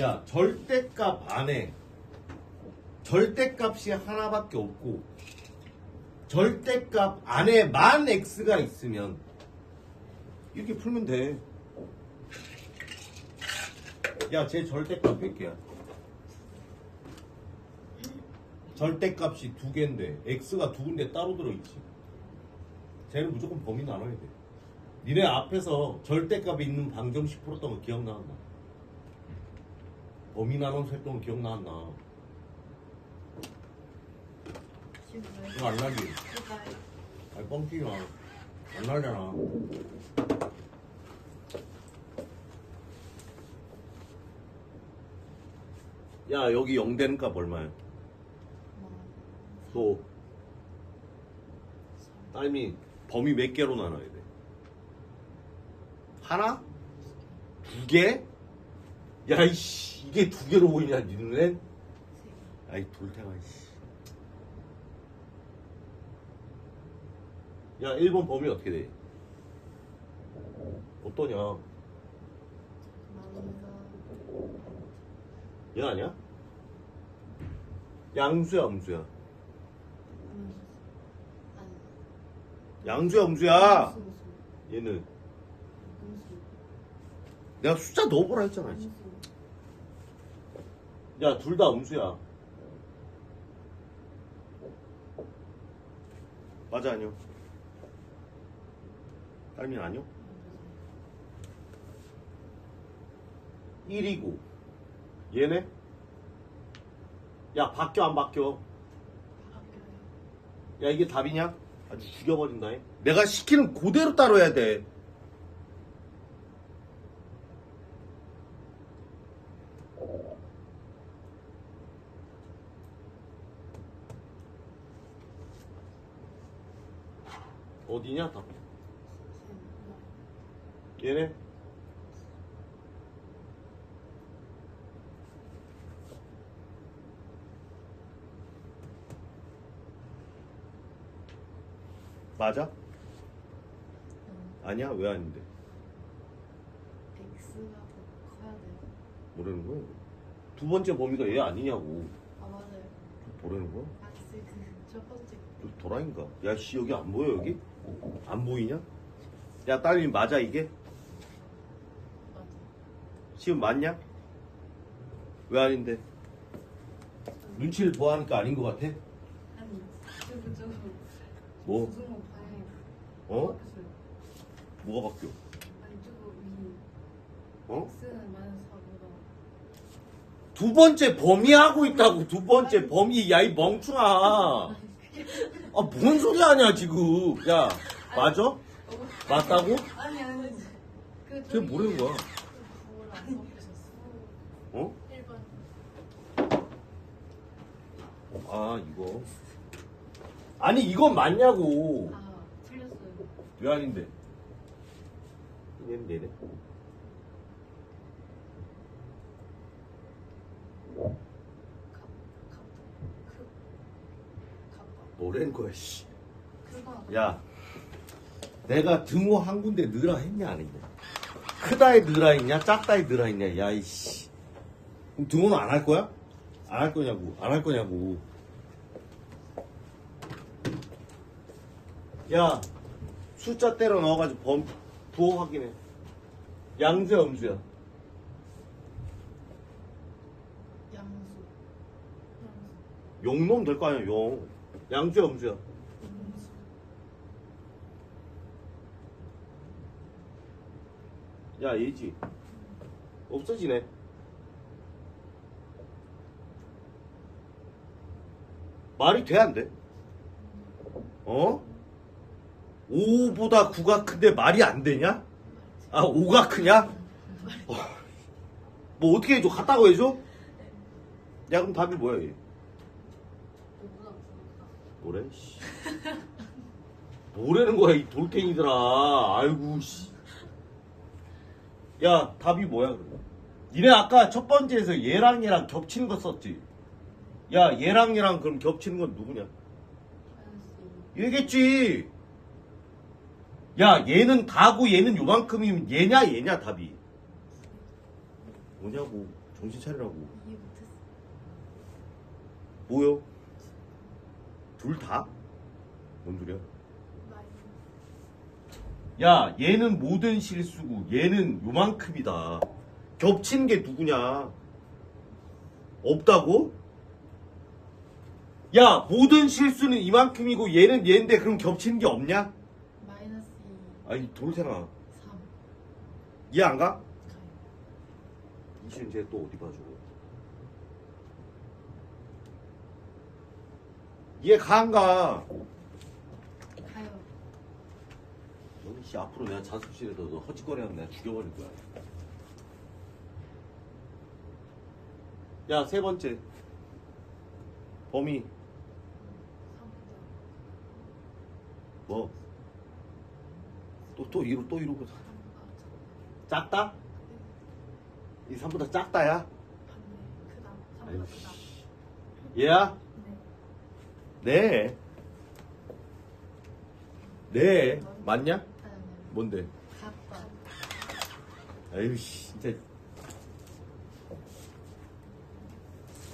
야, 절대값 안에 절대값이 하나밖에 없고 절대값 안에만 x가 있으면 이렇게 풀면 돼. 야, 제 절대값 몇 개야? 절대값이 두 개인데 x가 두 군데 따로 들어있지. 쟤는 무조건 범위 나눠야 돼. 니네 앞에서 절대값이 있는 방정식 풀었던 거 기억나나? 범위 나눠 활동 기억나나? 이거 안 나지? 아니 뻥튀기 나. 안 나잖아. 야 여기 0 되는 값 얼마야? 또 딸미 범위 몇 개로 나눠야 돼? 하나? 두 개? 야 이씨 이게 두 개로 보이냐 니 눈엔? 아이 돌태가 이씨 야 1번 범위 어떻게 돼? 어떠냐? 얘 아니야? 양수야 음수야? 양수야 음수야? 얘는 내가 숫자 넣어보라 했잖아 이제. 야, 둘 다 음수야. 맞아, 아니요? 딸민 아니요? 1이고. 얘네? 야, 바뀌어, 안 바뀌어? 야, 이게 답이냐? 아주 죽여버린다. 잉? 내가 시키는 그대로 따라야 돼. 어디냐, 답. 얘네? 맞아? 아니야? 왜 아닌데? X가 더 커야 돼요. 뭐라는 거야? 두 번째 범위가 얘 아니냐고. 아 맞아요. 뭐라는 거야? 아 그첫 번째 저 도라인가? 야, 씨, 여기 안 보여, 여기? 안 보이냐? 야, 딸이 맞아, 이게? 시험 맞냐? 왜 아닌데? 눈치를 보아하니까 아닌 것 같아? 아니 저거 저거 뭐? 무슨 방향이 어? 뭐가 바뀌어? 어? X는 마이너스 4보다 두 번째 범위 하고 있다고, 두 번째 범위. 야, 이 멍충아. 아, 뭔 소리 하냐, 지금. 야, 맞아? 맞다고? 아니 아니 그 쟤 뭐라는 거야? 안 섞으셨어. 어? 1번 아, 이거. 아니, 이건 맞냐고. 아 틀렸어요. 왜 아닌데? 얘는 내네. 뭐라는 거야, 씨. 야, 내가 등호 한 군데 넣으라 했냐, 안 했냐? 크다에 넣으라 했냐? 작다에 넣으라 했냐? 야, 이씨. 그럼 등호는 안 할 거야? 안 할 거냐고, 안 할 거냐고. 야, 숫자 때려 넣어가지고 범, 부호 확인해. 양수야, 음수야? 양수 양수 용 넣으면 될거 아니야, 용. 음수야? 음수 야, 얘지. 없어지네. 말이 돼, 안 돼? 어? 5보다 9가 큰데 말이 안 되냐? 아, 5가 크냐? 어. 뭐 어떻게 해줘? 같다고 해줘? 야, 그럼 답이 뭐야, 얘? 뭐래? 씨. 뭐라는 거야, 이 돌탱이들아. 아이고, 씨. 야, 답이 뭐야, 그러면? 니네 아까 첫 번째에서 얘랑 얘랑 겹치는 거 썼지? 야, 얘랑 얘랑 그럼 겹치는 건 누구냐? 얘겠지. 야, 얘는 다고 얘는 요만큼이면 얘냐, 얘냐, 답이. 뭐냐고. 정신 차리라고. 뭐요? 둘 다? 뭔 소리야? 마이너스. 야, 얘는 모든 실수고 얘는 요만큼이다. 겹치는 게 누구냐? 없다고? 야, 모든 실수는 이만큼이고 얘는 얘인데 그럼 겹치는 게 없냐? 마이너스 2, 아니, 돌생아. 3. 이해 안 가? 가요. 이시은 쟤또 어디 봐줘? 이해 가, 안 가? 가요. 너는 씨 앞으로 내가 자습실에서 너 허짓거리하면 내가 죽여버릴 거야. 야, 세 번째. 범위, 3보다 뭐? 또, 또 이러, 또 이러고. 3보다 작다? 이 3보다 작다야? 반대. 크다. 3보다 아유. 얘야? 네. 네. 네. 맞냐? 뭔데? 같다. 아유, 씨, 진짜.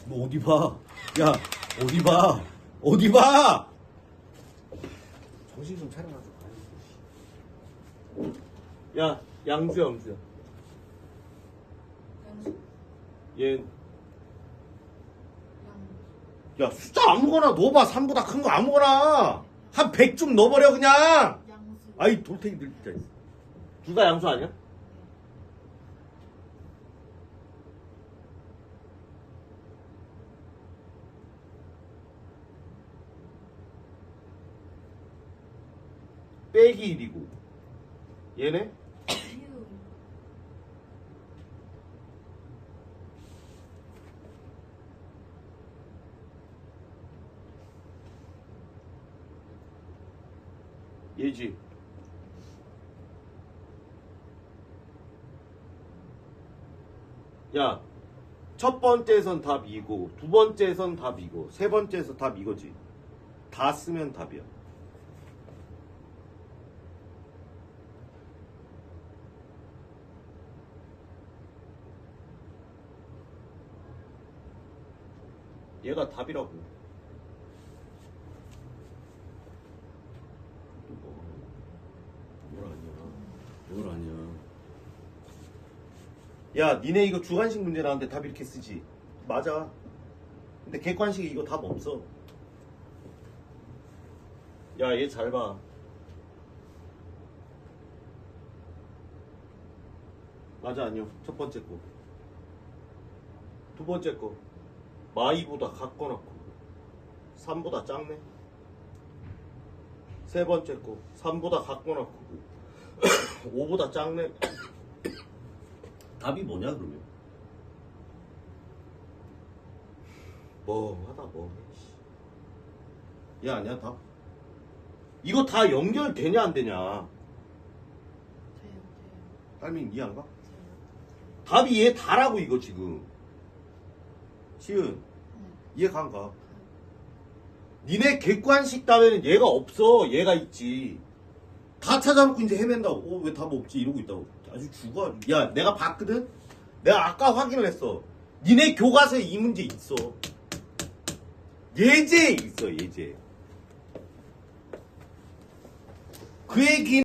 너 어디 봐? 야, 어디 봐? 어디 봐? 정신 좀 차려가지고. 야, 양수야, 양수야. 양수. 얘, 양. 야, 숫자 아무거나 넣어봐. 3보다 큰 거 아무거나. 한 100 좀 넣어버려, 그냥. 양수. 아이, 돌탱이들 진짜. 둘 다 양수 아니야? 빼기 1이고. 얘네? 유. 얘지. 야, 첫 번째선 답 이고, 두 번째선 답 이고, 세 번째에서 답 이거지. 다 쓰면 답이야. 얘가 답이라고. 또 뭐, 뭘 아니야. 뭘 아니야. 야, 니네 이거 주관식 문제 나왔는데 답 이렇게 쓰지. 맞아. 근데 객관식에 이거 답 없어. 야, 얘 잘 봐. 맞아, 아니요. 첫 번째 거. 두 번째 거. 마이보다 크고. 3보다 작네. 세 번째 거. 3보다 같거나 크고. 5보다 작네. 답이 뭐냐, 그러면? 뭐 하다 뭐. 해, 씨. 야, 아니야, 답. 이거 다 연결되냐, 안 되냐? 돼요. 돼요. 딸민 이해 안 가? 돼요. 답이 얘 다라고, 이거 지금. 시은, 네. 이해가 안 가? 니네 객관식 답에는 얘가 없어. 얘가 있지. 다 찾아놓고 이제 헤맨다고. 어, 왜 답 없지? 이러고 있다고. 아주 죽어. 야, 내가 봤거든? 내가 아까 확인을 했어. 니네 교과서에 이 문제 있어. 예제에 있어, 예제. 그 얘기